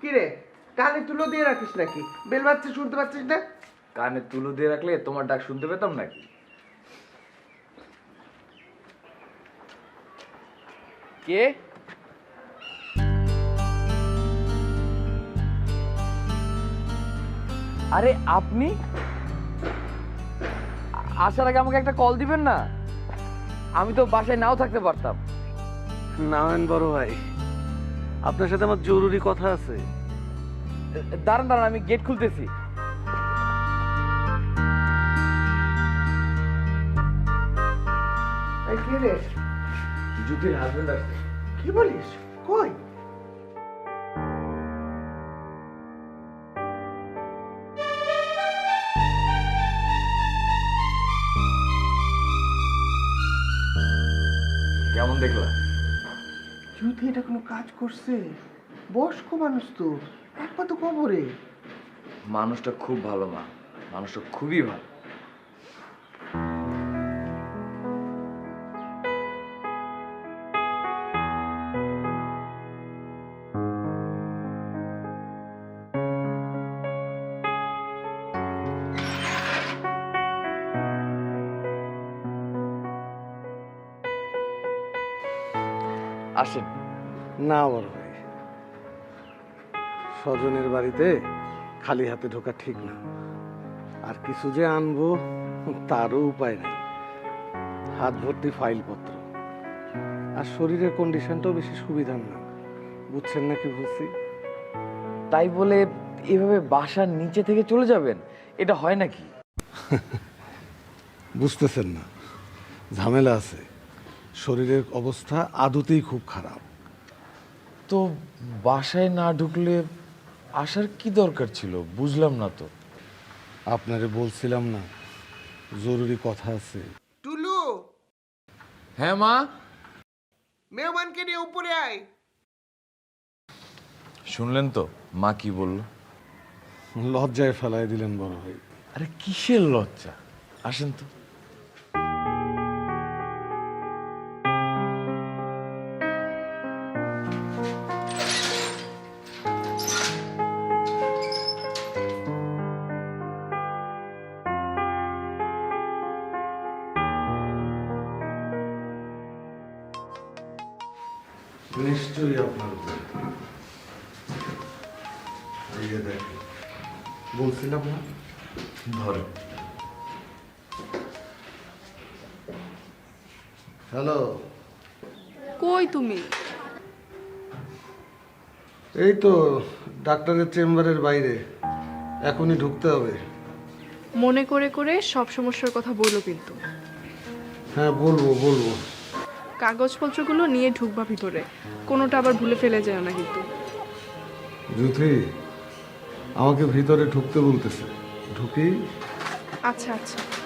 কি রে? কানে তুলো দিয়ে রাখিস নাকি? বেল বাচ্চা শুনতে পাচ্ছিস না? কানে তুলো দিয়ে রাখলে তোমার ডাক শুনতে পেতাম নাকি? কে? আরে আপনি? আসার আগে আমাকে একটা কল দিবেন না? আমি তো বাসায় নাও থাকতে পারতাম। নারায়ণ বড় ভাই আপনার সাথে আমার জরুরি কথা আছে। দাঁড়ান দাঁড়ান আমি গেট খুলতেছি। হাজবেন্ড আসছে কি বলিস? কই? কেমন দেখলা? যদি এটা কোনো কাজ করছে, বয়স্ক মানুষ তো একবার তো কবরে। মানুষটা খুব ভালো মা, মানুষটা খুবই ভালো। আসেন। না বড় ভাই। স্বজনের বাড়িতে খালি হাতে ঢোকা ঠিক না। আর কিছু যে আনব তারও উপায় নেই। হাত ভর্তি ফাইলপত্র। আর শরীরের কন্ডিশনটাও বেশি সুবিধার না। বুঝছেন না কি বলছি? তাই বলে এভাবে বাসার নিচে থেকে চলে যাবেন? এটা হয় নাকি? বুঝতেছেন না। ঝামেলা আছে। শরীরের অবস্থা আদতেই খুব খারাপ। তো বাসায় না ঢুকলে আসার কি দরকার ছিল? বুঝলাম না তো। আপনারে বলছিলাম না জরুরি কথা আছে। টুলু! হ্যাঁ মা? মেহমানকে নিয়ে উপরে আয়। শুনলেন তো মা কি বলল? লজ্জায় ফেলায় দিলেন বড় ভাই। আরে কিসের লজ্জা? আসেন তো। নিশ্চয়ই আপনার। দেখেন। বলছিলাম না? ধরেন। হ্যালো? কই তুমি? এই তো ডাক্তারের চেম্বারের বাইরে। এখনই ঢুকতে হবে। মনে করে করে সব সমস্যার কথা বলো কিন্তু। হ্যাঁ বলব বলব। কাগজপত্রগুলো নিয়ে ঢুকবা ভিতরে। কোনোটা আবার ভুলে ফেলে যায় না কিন্তু। জুথি আমাকে ভিতরে ঢুকতে বলতেছে। ঢুকি। আচ্ছা আচ্ছা।